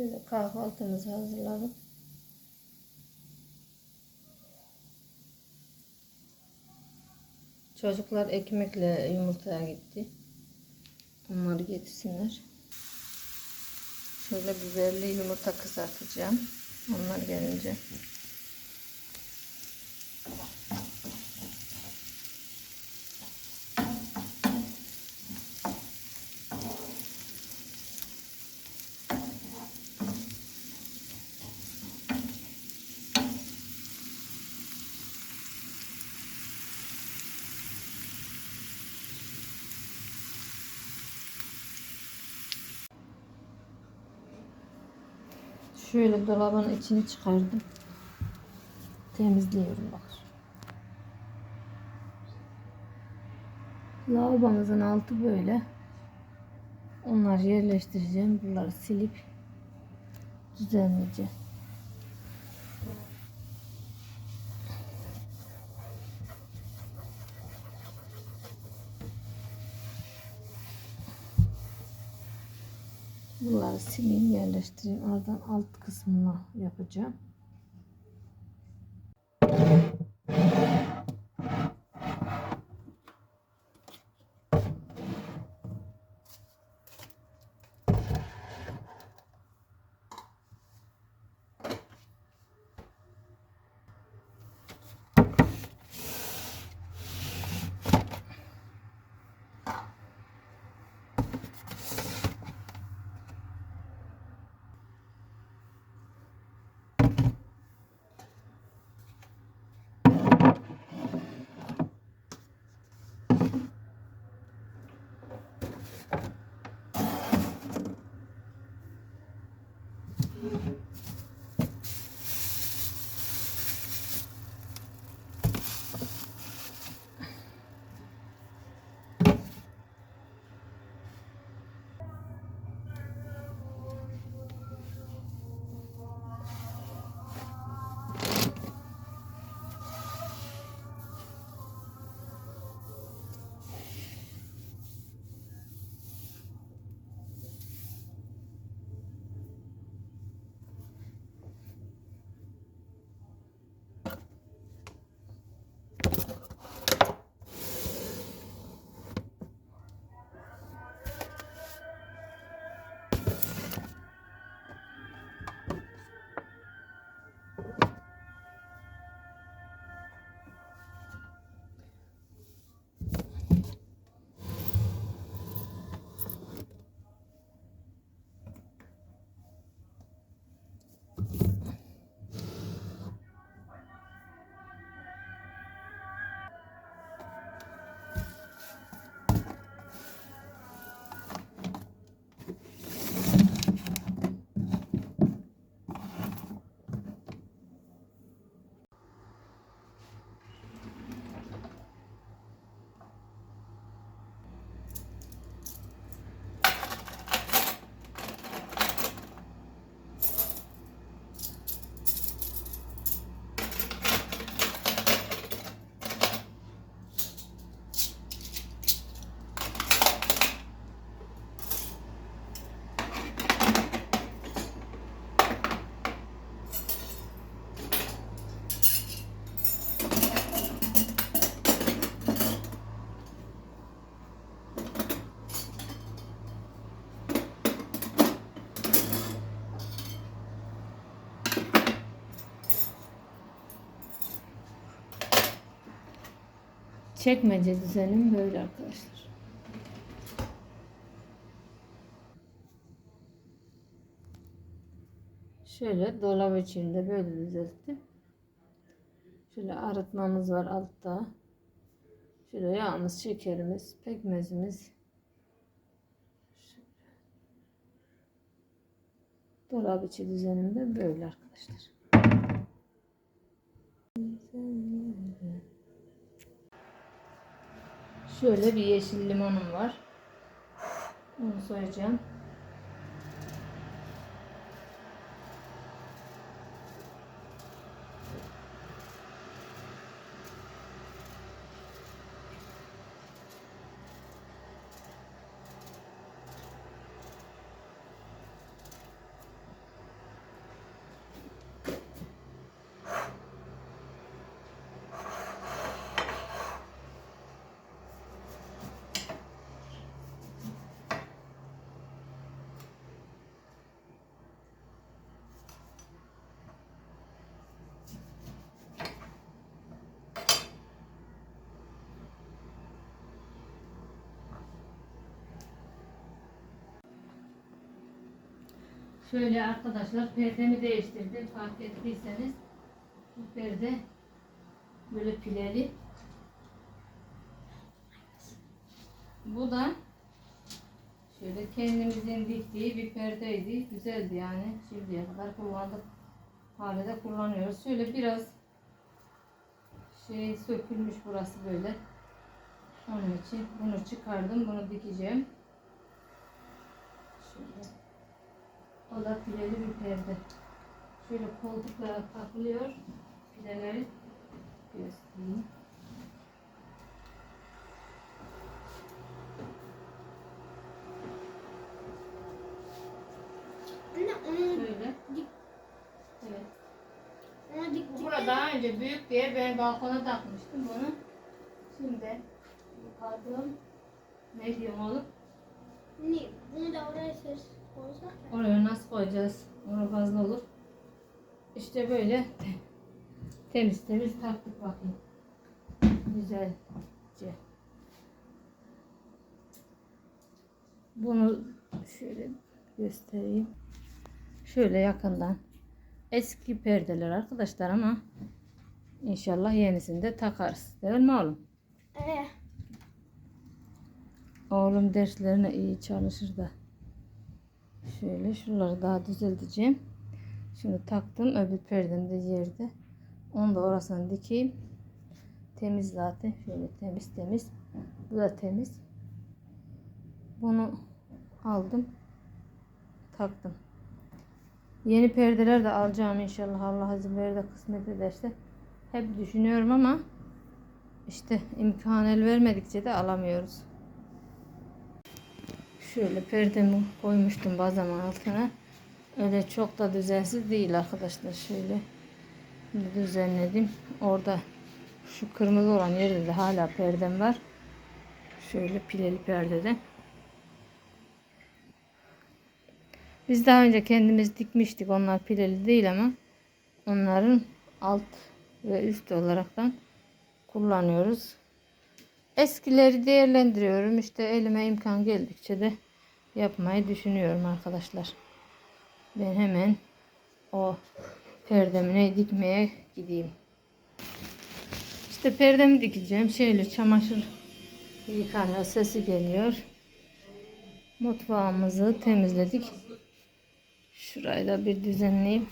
Şöyle kahvaltımızı hazırladım. Çocuklar ekmekle yumurtaya gitti. Onları getirsinler. Şöyle biberli yumurta kızartacağım. Onlar gelince. Şöyle dolabın içini çıkardım. Temizliyorum bak. Lavabomuzun altı böyle. Onları yerleştireceğim. Bunları silip düzenleyeceğim. Bunları sileyim yerleştireyim. Oradan alt kısmına yapacağım. Çekmece düzenim böyle arkadaşlar. Şöyle dolap içinde böyle düzelttim. Şöyle arıtmamız var altta. Şöyle yağımız, şekerimiz, pekmezimiz. Dolap içi düzenimde böyle arkadaşlar. Şöyle bir yeşil limonum var. Onu soyacağım. Şöyle arkadaşlar perdemi değiştirdim fark ettiyseniz. Bu perde böyle pileli. Bu da şöyle kendimizin diktiği bir perdeydi. Güzeldi yani. Şimdiye kadar kullandık. Hala da kullanıyoruz. Şöyle biraz şey sökülmüş burası böyle. Onun için bunu çıkardım. Bunu dikeceğim. Şöyle. O da pileli bir perde. Şöyle koltuklara takılıyor. Pileleri göstereyim. Şöyle. Evet. Bu burada daha önce büyük diye ben balkona takmıştım bunu. Şimdi yukarıdan medium alıp Ne, bunu da oraya ya. Oraya nasıl koyacağız? Orada fazla olur. İşte böyle temiz temiz taktık bakayım. Güzelce. Bunu şöyle göstereyim. Şöyle yakından. Eski perdeler arkadaşlar ama inşallah yenisini de takarız. Değil mi oğlum? Ee, Oğlum derslerine iyi çalışır da. Şöyle şuraları daha düzelteceğim. Şimdi taktım öbür perdem de yerde. Onu da orasını dikeyim. Temiz zaten. Şöyle temiz temiz. Bu da temiz. Bunu aldım. Taktım. Yeni perdeler de alacağım inşallah. Allah izin verir kısmet ederse. Hep düşünüyorum ama işte imkan el vermedikçe de alamıyoruz. Şöyle perdemi koymuştum bazamın altına. Öyle çok da düzensiz değil arkadaşlar. Şöyle düzenledim. Orada şu kırmızı olan yerde de hala perdem var. Şöyle pileli perdede. Biz daha önce kendimiz dikmiştik. Onlar pileli değil ama onların alt ve üst olaraktan kullanıyoruz. Eskileri değerlendiriyorum. İşte elime imkan geldikçe de yapmayı düşünüyorum arkadaşlar. Ben hemen o perdemine dikmeye gideyim. İşte perdemi dikeceğim. Şöyle çamaşır yıkanıyor. Sesi geliyor. Mutfağımızı temizledik. Şurayı da bir düzenleyeyim.